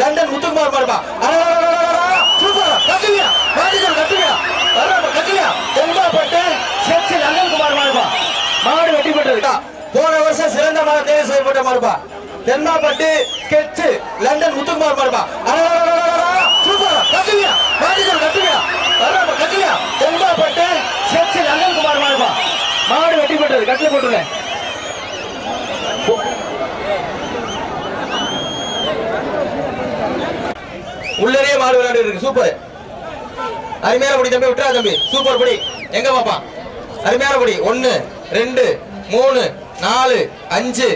London Muthukumar பாருப்பா. Super கட்டுவியா மாடிஜா கட்டுவியா வரப்பா கட்டுவியா தென்பாப்பட்டு செச்சு லண்டன் குமார் மாறுப்பா மாடு வெட்டிப்பட்டிருக்கா போன வருஷம் சிறந்த மாடு தேவை செய்யப்பட்ட மாறுப்பா தென்பாப்பட்டு கெச்சு லண்டன் முத்துக்குமார் மாறுப்பா சூப்பர் கட்டுவியா மாடிஜா கட்டுவியா வரப்பா கட்டுவியா தென்பாப்பட்டு செச்சு லண்டன் குமார் மாறுப்பா மாடு வெட்டிப்பட்டது கட்டில போட்டுருக்கேன் உள்ளரே மாடு விளையாண்டு இருக்கு. சூப்பர் அருமையான படி தம்பி விட்டுறா தம்பி. சூப்பர் படி எங்க பாப்பான் அருமையான படி ஒன்னு ரெண்டு மூணு நாலு அஞ்சு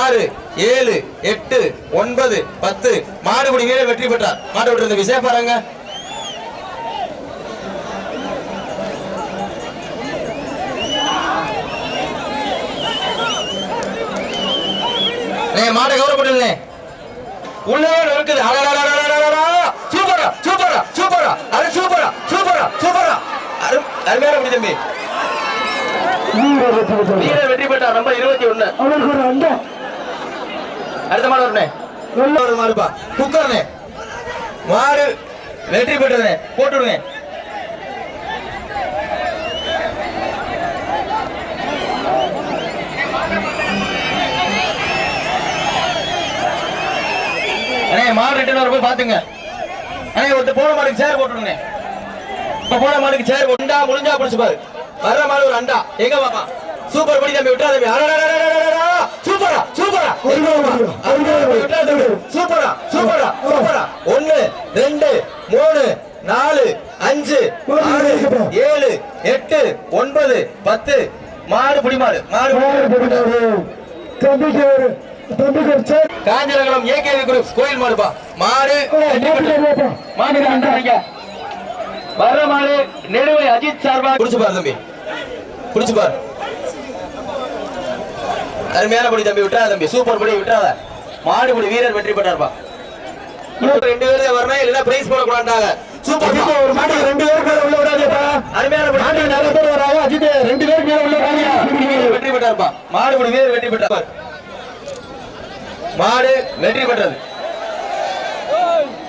ஆறு ஏழு எட்டு ஒன்பது பத்து. மாடுபடி வீரர் வெற்றி பெற்றார். மாடு விட்டு விசே பாருங்க. மாடை கௌரவப்பட்டு உள்ளே இருக்குது அழகாக வீரர் வெற்றி பெற்றார். வீரர் வெற்றி பெற்றார் நம்பர் இருபத்தி ஒண்ணு. அவருக்கு ஒரு அண்டா அடுத்த மாடு வரனே ஒரு மாடுப்பா குக்கர்னே. மாடு வெற்றி பெற்றதுனே. போட்டு விடுங்க அண்ணே மாடு ரிட்டர்ன் வரப்போ பாத்துங்க. அண்ணே ஒருத்தர் போன மாடுக்கு சேர் போட்டுருங்க இப்ப போன மாடுக்கு சேர் ஒண்டா முடிஞ்சா பிடிச்சு பாரு. வர்ற மாதிரி ஒரு அண்டா எங்க பாப்பா சூப்பர் படி தம்பி விட்டுறா தம்பி சூப்பரா சூப்பரா விட்டா தம்பி சூப்பரா சூப்பரா சூப்பரா ஒன்னு ரெண்டு மூணு நாலு அஞ்சு ஆறு ஏழு எட்டு ஒன்பது பத்து மாடு புடி மாடு மாடு காஞ்சிரகுளம் ஏகேவி குரூப் கோயில் மாடுப்பா மாடு மாடு வர்ற மாடு நெடுவை அஜித் சார்பா புடிச்சு பாரு தம்பி. புடிச்சு பாரு. அருமையான படி தம்பி விட்டாத தம்பி. சூப்பர் படி விட்டாத மாடு படி வீரர் வெற்றி பெற்றார்ப்பா. இன்னும் ரெண்டு பேரும் வரணும் இல்லைன்னா பிரைஸ் போட. கூடாண்டாங்க சூப்பர் ஒரு மாட்டுக்கு ரெண்டு பேருக்கு மேல உள்ள விடாதேப்பா அருமையான நிறைய பேர் வராங்க அஜித் ரெண்டு மேல உள்ள. வீரர் வெற்றி பெற்றார்ப்பா. மாடு படி வீரர் வெற்றி பெற்றார் மாடு வெற்றி பெற்றது.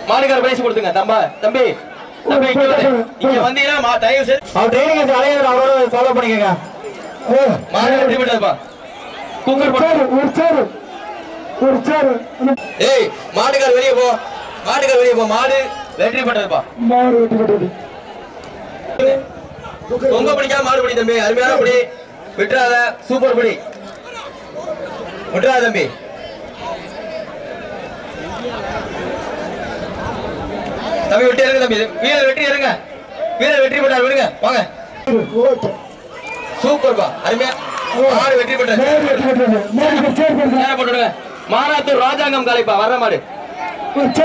மாடுக்கார பிரைஸ் கொடுத்துங்க தம்பி. தம்பி இங்க வந்து இங்க வந்தீங்கன்னா தயவு செய்து அவர் ட்ரைனிங் அலையர் அவரோட ஃபாலோ பண்ணிக்கங்க. மாடு வெற்றி பெற்றதுப்பா குக்கர் ஒரு சேரு ஒரு சேரு ஒரு சேரு ஏய் மாடுகார் வெளியே போ. மாடுகார் வெளியே போ. மாடு வெற்றி பெற்றதுப்பா. மாடு பெற்றது. பிடிக்காம மாடு பிடி தம்பி. அருமையான பிடி. விட்டுறாத. சூப்பர் பிடி. விட்டுறாத தம்பி. தம்பி விட்டு இறங்க தம்பி. வீர வெற்றி இறங்க. வீர வெற்றி பெற்றார். விடுங்க. வாங்க சூப்பர்பா அருமையா. மாடு வெற்றி பெற்றார் மாராத்தூர் ராஜாங்கம் காலைப்பா வர்ற மாதிரி